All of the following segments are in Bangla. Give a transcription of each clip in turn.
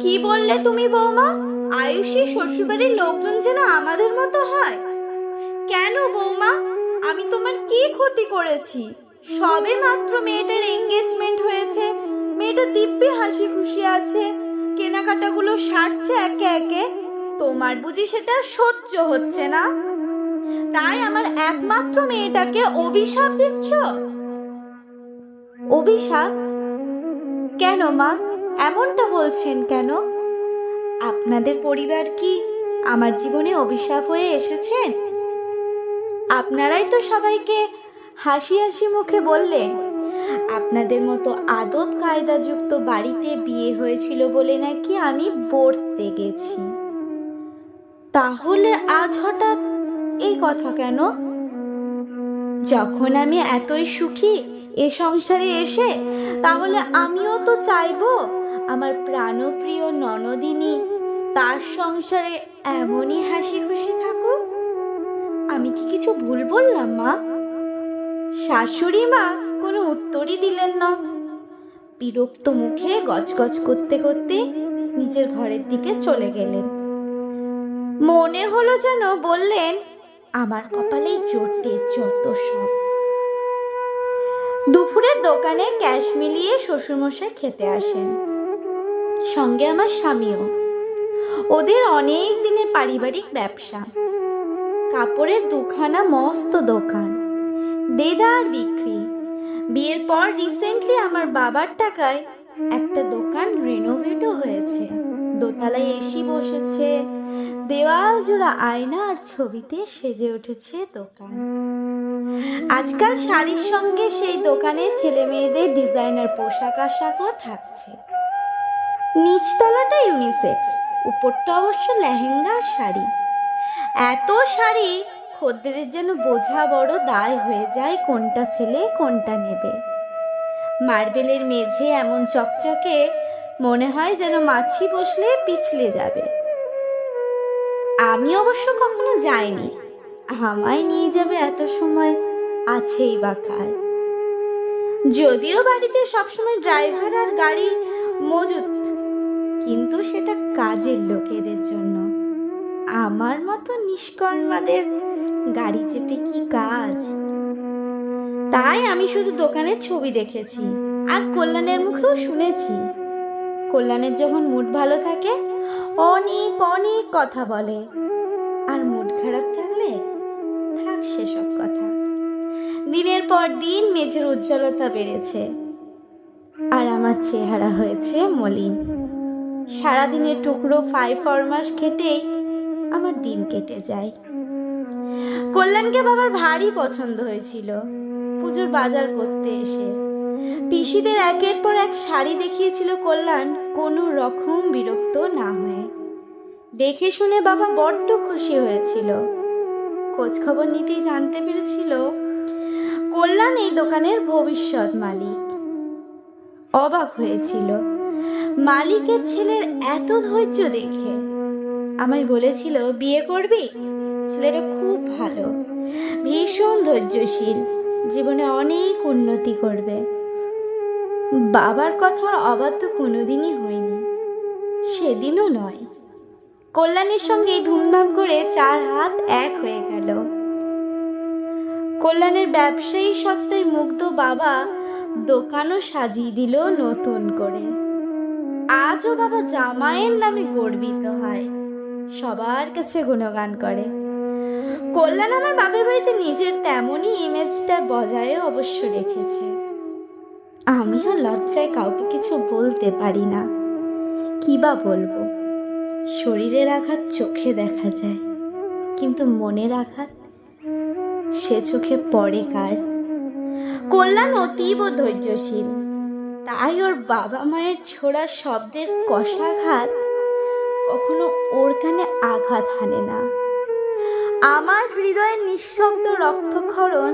কি বললে তুমি বৌমা? আয়ুষী শ্বশুরবাড়ির লোকজন যেন আমাদের মতো হয়। কেন বৌমা? আমি তোমার কি ক্ষতি করেছি? সবে মাত্র মেয়েটার এঙ্গেজমেন্ট হয়েছে। মেয়েটা দিব্যি হাসি খুশি আছে। কেনাকাটাগুলো সারছে একে একে। তোমার বুঝি সেটা সহ্য হচ্ছে না। তাই আমার একমাত্র মেয়েটাকে অভিশাপ দিচ্ছ? অভিশাপ? কেন মা? এমনটা বলছেন কেন? আপনাদের পরিবার কি আমার জীবনে অভিশাপ হয়ে এসেছেন? আপনারাই তো সবাইকে হাসি হাসি মুখে বললেন। আপনাদের মতো আদব কায়দাযুক্ত বাড়িতে বিয়ে হয়েছিল বলে নাকি আমি পড়তে গেছি। তাহলে আজ হঠাৎ এই কথা কেন? যখন আমি এতই সুখী এ সংসারে এসে, তাহলে আমিও তো চাইব আমার প্রাণপ্রিয় ননদিনী, তার সংসারে এমনই হাসি খুশি থাকুক? আমি কি কিছু ভুল বললাম, মা? শাশুড়ি মা কোনো উত্তরই দিলেন না। বিরক্ত মুখে গজগজ করতে করতে নিজের ঘরের দিকে চলে গেলেন। মনে হলো যেন বললেন, আমার কপালেই জোটে যত সব। দুপুরের দোকানে ক্যাশ মিলিয়ে শ্বশুরমশাই খেতে আসেন। সঙ্গে আমার স্বামীও। ওদের অনেক দিনের পারিবারিক ব্যবসা। কাপড়ের দুখানা মস্ত দোকান দেদার বিক্রি। বিয়ের পর রিসেন্টলি আমার বাবার টাকায় একটা দোকান রেনোভেটও হয়েছে। দোতলায় এসি বসেছে, দেওয়াল জোড়া আয়না আর ছবিতে সেজে উঠেছে দোকান। আজকাল শাড়ির সঙ্গে সেই দোকানে ছেলে মেয়েদের ডিজাইনার পোশাক আশাকও থাকছে। নিচতলাটা ইউনিসেক্স উপরটা অবশ্য লেহেঙ্গা আর শাড়ি। এত শাড়ি খদ্দেরের যেন বোঝা বড় দায় হয়ে যায় কোনটা ফেলে, কোনটা নেবে। মার্বেলের মেঝে এমন চকচকে, মনে হয় যেন মাছি বসলে পিছলে যাবে। আমি অবশ্য কখনো যাইনি। আমায় নিয়ে যাবে এত সময় আছেই বা কার। যদিও বাড়িতে সবসময় ড্রাইভার আর গাড়ি মজুত কিন্তু সেটা কাজের লোকেদের জন্য। আমার মতো নিষ্কর্মাদের গাড়ি চেপে কি কাজ? তাই আমি শুধু দোকানের ছবি দেখেছি, আর কল্যাণের মুখেও শুনেছি। কল্যাণের যখন মুড ভালো থাকে, অনেক অনেক কথা বলে। আর মুড খারাপ থাকলে থাক সেসব কথা। দিনের পর দিন মেঝের উজ্জ্বলতা বেড়েছে। আর আমার চেহারা হয়েছে মলিন। সারাদিনের টুকরো ফাই ফরমাস খেটেই আমার দিন কেটে যায়। কল্যাণকে বাবার ভারী পছন্দ হয়েছিল। পুজোর বাজার করতে এসে। পিসিদের একের পর এক শাড়ি দেখিয়েছিল কল্যাণ কোনো রকম বিরক্ত না হয়ে। দেখে শুনে বাবা বড্ড খুশি হয়েছিল। খোঁজ খবর নিতেই জানতে পেরেছিল কল্যাণ এই দোকানের ভবিষ্যৎ মালিক। অবাক হয়েছিল। মালিকের ছেলের এত ধৈর্য দেখে। আমায় বলেছিল, বিয়ে করবি? ছেলেটা খুব ভালো, ভীষণ ধৈর্যশীল, জীবনে অনেক উন্নতি করবে। বাবার কথার অবাধ্য কোনোদিনই হয়নি, সেদিনও নয়। কল্যাণের সঙ্গে ধুমধাম করে চার হাত এক হয়ে গেল। কল্যাণের ব্যবসায়ী সত্ত্বে মুগ্ধ বাবা দোকানও সাজিয়ে দিল নতুন করে। আজও বাবা জামাইয়ের নামে গর্বিত হয়। সবার কাছে গুণগান করে। কল্যাণ আমার বাপের বাড়িতে নিজের তেমনই ইমেজটা বজায় অবশ্য রেখেছে। আমিও লজ্জায় কাউকে কিছু বলতে পারি না। কি বা বলব? শরীরের আঘাত চোখে দেখা যায়, কিন্তু মনের আঘাত সে চোখে পড়ে কার? কল্যাণ অতীব ধৈর্যশীল। তাই ওর বাবা মায়ের ছোড়া শব্দের কষাঘাত কখনো ওর কানে আঘাত হানে না। আমার হৃদয়ের নিঃশব্দ রক্তক্ষরণ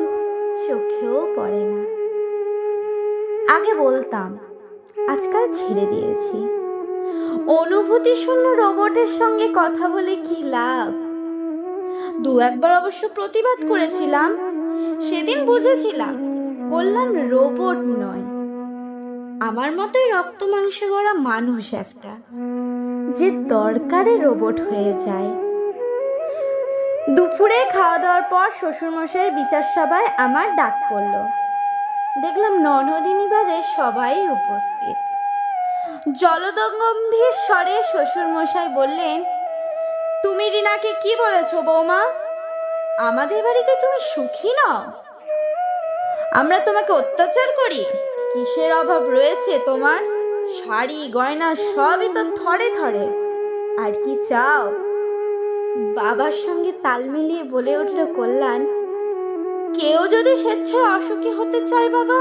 চোখেও পড়ে না। আগে বলতাম, আজকাল ছেড়ে দিয়েছি। অনুভূতি শূন্য রোবটের সঙ্গে কথা বলে কি লাভ? দু একবার অবশ্য প্রতিবাদ করেছিলাম, সেদিন বুঝেছিলাম কল্যাণ রোবট নয়। আমার মতোই রক্ত মাংসে গড়া মানুষ একটা, যে দরকারে রোবট হয়ে যায়। দুপুরে খাওয়া দাওয়ার পর শ্বশুরমশাইয়ের বিচার সভায় আমার ডাক পড়ল। দেখলাম ননদিনী বাদে সবাই উপস্থিত। জলদগম্ভীর স্বরে শ্বশুরমশাই বললেন, তুমি রিনাকে কি বলেছ বৌমা? আমাদের বাড়িতে তুমি সুখী নও? আমরা তোমাকে অত্যাচার করি কিসের অভাব রয়েছে তোমার? শাড়ি, গয়না, সবই তো থরে থরে। আর কি চাও? বাবার সঙ্গে তাল মিলিয়ে বলে উঠল কল্যাণ, কেউ যদি স্বেচ্ছায় অসুখী হতে চায় বাবা,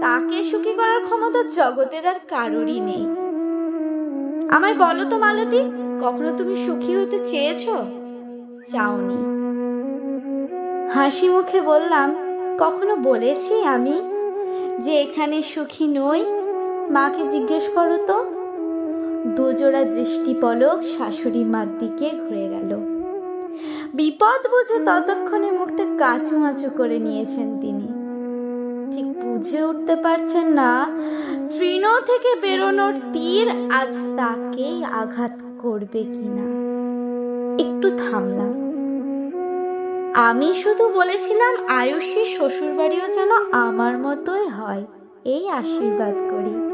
তাকে সুখী করার ক্ষমতা জগতের আর কারোরই নেই। আমায় বলো তো মালতী, কখনো তুমি সুখী হতে চেয়েছো? চাওনি। হাসি মুখে বললাম, কখনো বলেছি আমি? যে এখানে সুখী নই? মাকে জিজ্ঞেস করো তো। দুজোড়া দৃষ্টি পলক শাশুড়ি মার দিকে ঘুরে গেল। বিপদ বুঝে ততক্ষণে মুখটা কাচু মাচু করে নিয়েছেন তিনি। ঠিক বুঝে উঠতে পারছেন না তৃণ থেকে বেরোনোর তীর আজ তাকেই আঘাত করবে কিনা। একটু থামলাম। আমি শুধু বলেছিলাম আয়ুষী শ্বশুরবাড়িও যেন আমার মতোই হয়, এই আশীর্বাদ করি।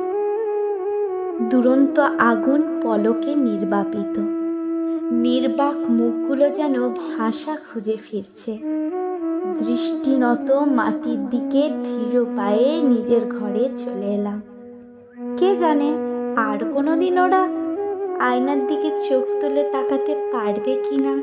দুরন্ত আগুন পলকে নির্বাপিত। নির্বাক মুখগুলো যেন ভাষা খুঁজে ফিরছে। দৃষ্টিনত মাটির দিকে ধীর পায়ে নিজের ঘরে চলে এলাম। কে জানে আর কোনো দিন ওরা আয়নার দিকে চোখ তুলে তাকাতে পারবে কিনা।